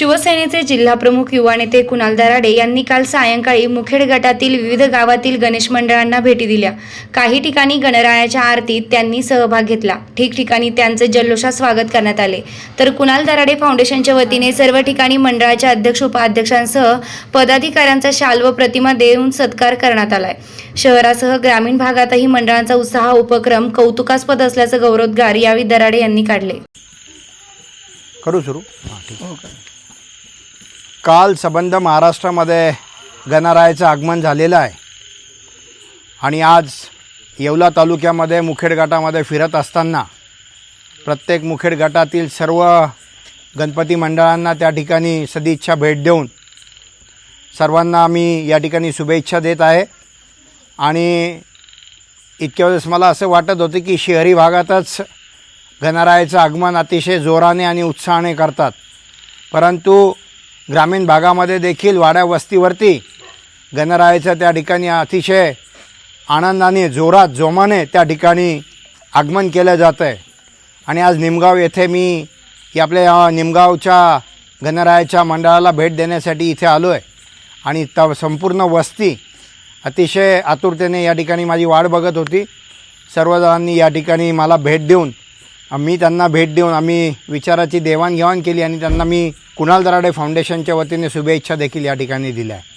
शिवसेनेचे जिल्हाप्रमुख युवा नेते कुणाल दराडे यांनी काल सायंकाळी मुखेड गटातील विविध गावातील गणेश मंडळांना भेटी दिल्या. काही ठिकाणी गणरायाच्या आरतीत त्यांनी सहभाग घेतला. ठिकठिकाणी त्यांचे जल्लोषात स्वागत करण्यात आले. तर कुणाल दराडे फाउंडेशनच्या वतीने सर्व ठिकाणी मंडळाच्या अध्यक्ष उपाध्यक्षांसह पदाधिकाऱ्यांचा शाल व प्रतिमा देऊन सत्कार करण्यात आलाय. शहरासह ग्रामीण भागातही मंडळांचा उत्साह उपक्रम कौतुकास्पद असल्याचं गौरवोद्गार यावेळी दराडे यांनी काढले. करू सुरू. हां ठीक. काल संबंध महाराष्ट्रामध्ये गणरायाचं आगमन झालेलं आहे. आणि आज येवला तालुक्यामध्ये मुखेड गटामध्ये फिरत असताना प्रत्येक मुखेड गटातील सर्व गणपती मंडळांना त्या ठिकाणी सदिच्छा भेट देऊन सर्वांना मी या ठिकाणी शुभेच्छा देत आहे. आणि इतक्या वेळेस मला असं वाटत होतं की शहरी भागातच गणरायाचं आगमन अतिशय जोराने आणि उत्साहाने करतात. परंतु ग्रामीण भागामध्ये देखील वाड्या वस्तीवरती गणरायाचं त्या ठिकाणी अतिशय आनंदाने जोरात जोमाने त्या ठिकाणी आगमन केलं जातं आहे आणि आज निमगाव येथे मी या आपल्या निमगावच्या गणरायाच्या मंडळाला भेट देण्यासाठी इथे आलो आहे आणि त संपूर्ण वस्ती अतिशय आतुरतेने या ठिकाणी माझी वाट बघत होती. सर्वजणांनी या ठिकाणी मला भेट देऊन मी त्यांना भेट देऊन आम्ही विचाराची देवाणघेवाण केली आणि त्यांना मी कुणाल दराडे फाउंडेशनच्या वतीने शुभेच्छा देखील या ठिकाणी दिल्या. आहे